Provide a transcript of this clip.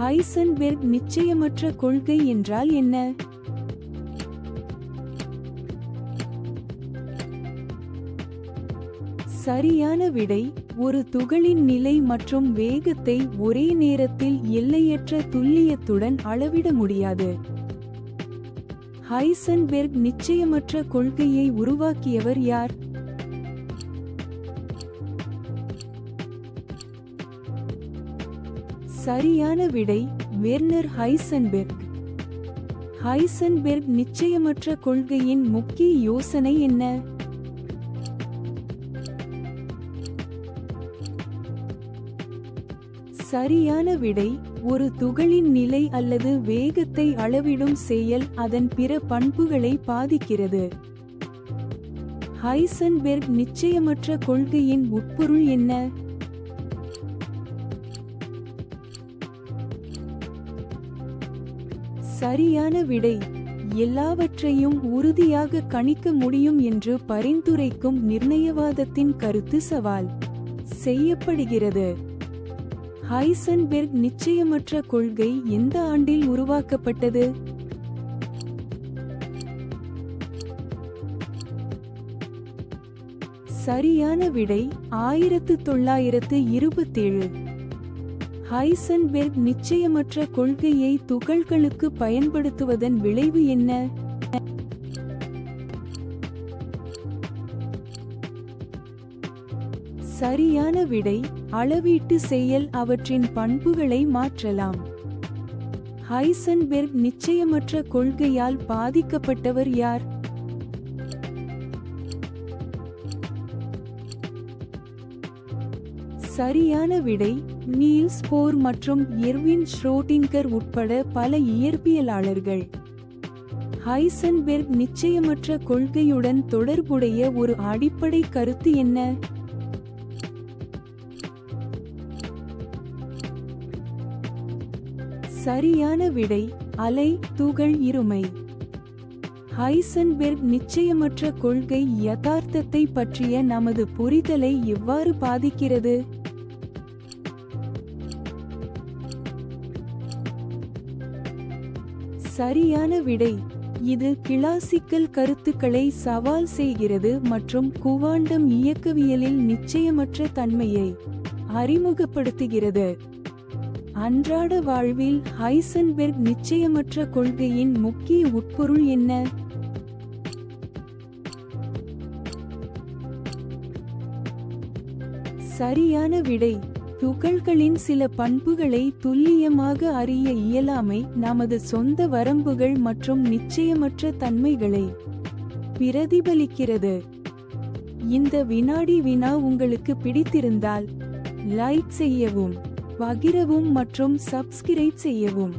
Heisenberg நிச்சயமற்ற கொள்கை என்றால் என்ன? சரியான விடை ஒரு துகளின் நிலை மற்றும் வேகத்தை ஒரே நேரத்தில் எல்லையற்ற துல்லியத்துடன் அளவிட முடியாது. ஹைசன்பெர்க் நிச்சயமற்ற கொள்கையை உருவாக்கியவர் யார்? சரியான விடை வெர்னர் ஹைசன்பெர்க். ஹைசன்பெர்க் நிச்சயமற்ற கொள்கையின் முக்கிய யோசனை என்ன? சரியான விடை ஒரு துகளின் நிலை அல்லது வேகத்தை அளவிடும் செயல் அதன் பிற பண்புகளை பாதிக்கிறது. ஹைசன்பெர்க் நிச்சயமற்ற கொள்கையின் உட்பொருள் என்ன? சரியான விடை. எல்லாவற்றையும் உறுதியாக கணிக்க முடியும் என்று பரிந்துரைக்கும் நிர்ணயவாதத்தின் கருத்து சவால். செய்யப்படுகிறது. ஹைசன்பெர்க் நிச்சயமற்ற கொள்கை எந்த ஆண்டில் உருவாக்கப்பட்டது? சரியான விடை ஆயிரத்து தொள்ளாயிரத்து இருபத்தேழு. ஹைசன்பெர்க் நிச்சயமற்ற கொள்கையை துகள்களுக்கு பயன்படுத்துவதன் விளைவு என்ன? சரியான விடை அளவீட்டு செயல் அவற்றின் பண்புகளை மாற்றலாம். ஹைசன்பெர்க் நிச்சயமற்ற கொள்கையால் பாதிக்கப்பட்டவர் யார்? சரியான விடை நீல்ஸ் போர் மற்றும் எர்வின் ஷ்ரோட்டிங்கர் உட்பட பல இயற்பியலாளர்கள். ஹைசன்பெர்க் நிச்சயமற்ற கொள்கையுடன் தொடர்புடைய ஒரு அடிப்படை கருத்து என்ன? சரியான விடை அலை துகள் இருமை. ஹைசன்பெர்க் நிச்சயமற்ற கொள்கை யதார்த்தத்தை பற்றிய நமது புரிதலை எவ்வாறு பாதிக்கிறது? சரியான விடை. இது கிளாசிக்கல் கருத்துக்களை சவால் செய்கிறது மற்றும் குவாண்டம் இயக்கவியலில் நிச்சயமற்ற தன்மையை அறிமுகப்படுத்துகிறது. அன்றாட வாழ்வில் ஹைசன்பெர்க் நிச்சயமற்ற கொள்கையின் முக்கிய உட்பொருள் என்ன? சரியான விடை. துகள்களின் சில பண்புகளை துல்லியமாக அறிய இயலாமை நமது சொந்த வரம்புகள் மற்றும் நிச்சயமற்ற தன்மைகளை பிரதிபலிக்கிறது. இந்த வினாடி வினா உங்களுக்கு பிடித்திருந்தால் லைக் செய்யவும் பகிரவும் மற்றும் சப்ஸ்கிரைப் செய்யவும்.